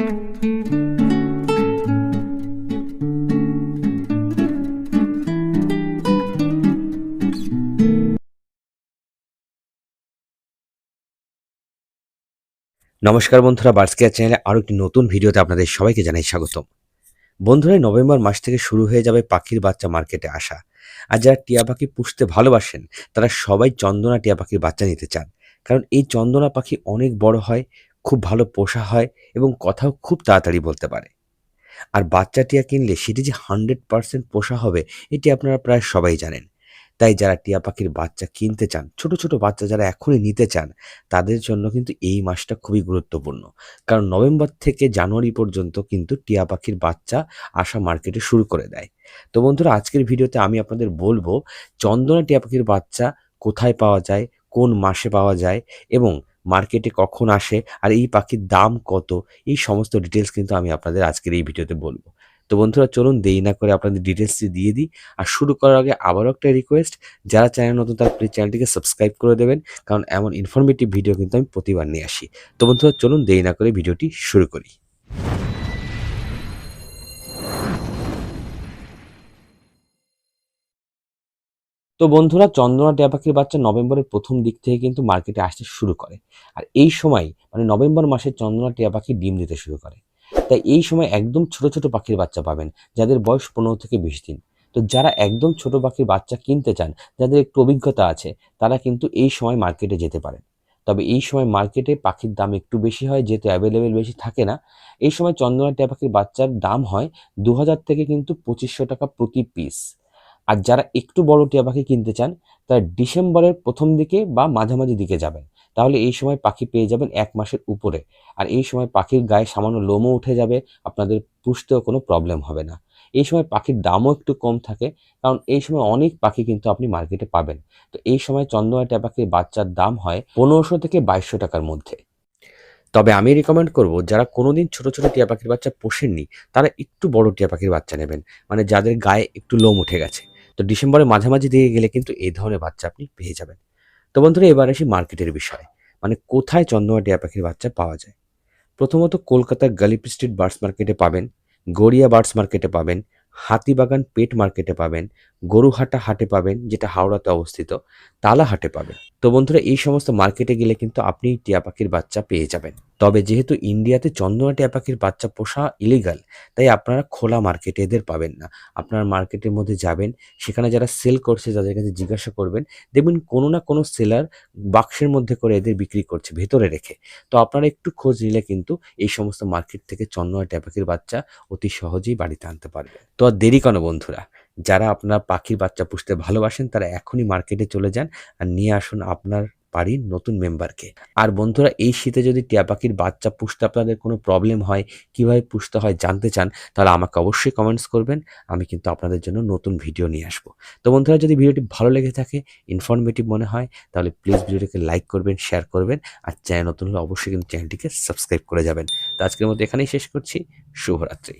নমস্কার বন্ধুরা বার্সকেয়ার চ্যানেলে আরও একটি নতুন ভিডিওতে আপনাদের সবাইকে জানাই স্বাগতম। বন্ধুরা নভেম্বর মাস থেকে শুরু হয়ে যাবে পাখির বাচ্চা মার্কেটে আসা। আর যারা টিয়া পাখি পুষতে ভালোবাসেন, তারা সবাই চন্দনা টিয়া পাখির বাচ্চা নিতে চান। কারণ এই চন্দনা পাখি অনেক বড় হয় খুব ভালো পোষা হয় এবং কথাও খুব তাড়াতাড়ি বলতে পারে। আর বাচ্চা টিয়া কিনলে সেটি যে হান্ড্রেড পার্সেন্ট পোষা হবে, এটি আপনারা প্রায় সবাই জানেন। তাই যারা টিয়া পাখির বাচ্চা কিনতে চান, ছোট ছোট বাচ্চা যারা এখনই নিতে চান, তাদের জন্য কিন্তু এই মাসটা খুবই গুরুত্বপূর্ণ। কারণ নভেম্বর থেকে জানুয়ারি পর্যন্ত কিন্তু টিয়া পাখির বাচ্চা আসা মার্কেটে শুরু করে দেয়। তো বন্ধুরা, আজকের ভিডিওতে আমি আপনাদের বলব, চন্দনা টিয়া পাখির বাচ্চা কোথায় পাওয়া যায়, কোন মাসে পাওয়া যায় এবং মার্কেটে কখন আসে আর এই পাখির দাম কত, এই সমস্ত ডিটেলস কিন্তু আমি আপনাদের আজকের এই ভিডিওতে বলব। তো বন্ধুরা, চলুন দেরি না করে আপনাদের ডিটেলসটি দিয়ে দিই আর শুরু করার আগে আবারও একটা রিকোয়েস্ট যারা চ্যানেল নতুন তারা প্লিজ চ্যানেলটিকে সাবস্ক্রাইব করে দেবেন, কারণ এমন ইনফরমেটিভ ভিডিও কিন্তু আমি প্রতিবার নিয়ে আসি। তো বন্ধুরা, চলুন দেরি না করে ভিডিওটি শুরু করি। তো বন্ধুরা, চন্দনা টিয়া পাখির বাচ্চা নভেম্বরের প্রথম দিক থেকে কিন্তু মার্কেটে আসতে শুরু করে। আর এই সময় মানে নভেম্বর মাসে চন্দনা টিয়া পাখি ডিম দিতে শুরু করে। তাই এই সময় একদম ছোট ছোট পাখির বাচ্চা পাবেন, যাদের বয়স পনেরো থেকে বিশ দিন। তো যারা একদম ছোট পাখির বাচ্চা কিনতে চান, যাদের একটু অভিজ্ঞতা আছে, তারা কিন্তু এই সময় মার্কেটে যেতে পারেন। তবে এই সময় মার্কেটে পাখির দাম একটু বেশি হয়, যেহেতু অ্যাভেলেবেল বেশি থাকে না। এই সময় চন্দনা টিয়া পাখির বাচ্চার দাম হয় দু হাজার থেকে কিন্তু পঁচিশশো টাকা প্রতি পিস আর যারা একটু বড় টিয়া পাখি কিনতে চান, তারা ডিসেম্বরের প্রথম দিকে বা মাঝামাঝি দিকে যাবেন। তাহলে এই সময় পাখি পেয়ে যাবেন এক মাসের উপরে। আর এই সময় পাখির গায়ে সামান্য লোমও উঠে যাবে, আপনাদের পুষতেও কোনো প্রবলেম হবে না। এই সময় পাখির দামও একটু কম থাকে, কারণ এই সময় অনেক পাখি কিন্তু আপনি মার্কেটে পাবেন। তো এই সময় চন্দনা টিয়া পাখির বাচ্চার দাম হয় পনেরোশো থেকে বাইশশো টাকার মধ্যে। তবে আমি রেকমেন্ড করব, যারা কোনোদিন ছোট ছোট টিয়া পাখির বাচ্চা পোষেননি, তারা একটু বড় টিয়া পাখির বাচ্চা নেবেন। মানে যাদের গায়ে একটু লোম উঠে গেছে। তো ডিসেম্বরের মাঝামাঝি দিকে গেলে কিন্তু এই ধরনের বাচ্চা আপনি পেয়ে যাবেন। তো বন্ধুরা, এবার আসি মার্কেটের বিষয়। মানে কোথায় চন্দ্রমা টিয়া পাখির বাচ্চা পাওয়া যায়? প্রথমত কলকাতার গালিপ স্ট্রিট বার্ডস মার্কেটে পাবেন, গড়িয়া বার্ডস মার্কেটে পাবেন, হাতিবাগান পেট মার্কেটে পাবেন, গরুহাটা হাটে পাবেন, যেটা হাওড়াতে অবস্থিত তালা হাটে পাবেন। তো বন্ধুরা, এই সমস্ত মার্কেটে গেলে কিন্তু আপনি টিয়া পাখির বাচ্চা পেয়ে যাবেন। তবে যেহেতু ইন্ডিয়াতে চন্দনা টিয়া পাখির বাচ্চা পোষা ইলিগাল তাই আপনারা খোলা মার্কেটে এদের পাবেন না। আপনার মার্কেটের মধ্যে যাবেন, সেখানে যারা সেল করছে, যাদের কাছে জিজ্ঞাসা করবেন, দেখবেন কোনো না কোনো সেলার বাক্সের মধ্যে করে এদের বিক্রি করছে, ভেতরে রেখে। তো আপনারা একটু খোঁজ নিলে কিন্তু এই সমস্ত মার্কেট থেকে চন্দনা টিয়া পাখির বাচ্চা অতি সহজেই বাড়িতে আনতে পারবে তো আর দেরি কেন বন্ধুরা? যারা আপনারা পাখির বাচ্চা পুষতে ভালোবাসেন, তারা এখনই মার্কেটে চলে যান আর নিয়ে আসুন আপনার বাড়ির নতুন মেম্বারকে। আর বন্ধুরা, এই শীতে যদি টিয়া পাখির বাচ্চা পুষতে আপনাদের কোনো প্রবলেম হয়, কীভাবে পুষতে হয় জানতে চান, তাহলে আমাকে অবশ্যই কমেন্টস করবেন। আমি কিন্তু আপনাদের জন্য নতুন ভিডিও নিয়ে আসব। তো বন্ধুরা, যদি ভিডিওটি ভালো লেগে থাকে ইনফরমেটিভ মনে হয়, তাহলে প্লিজ ভিডিওটিকে লাইক করবেন শেয়ার করবেন আর চ্যানেল নতুন হলে অবশ্যই কিন্তু চ্যানেলটিকে সাবস্ক্রাইব করে যাবেন। তো আজকের মতো এখানেই শেষ করছি। শুভরাত্রি।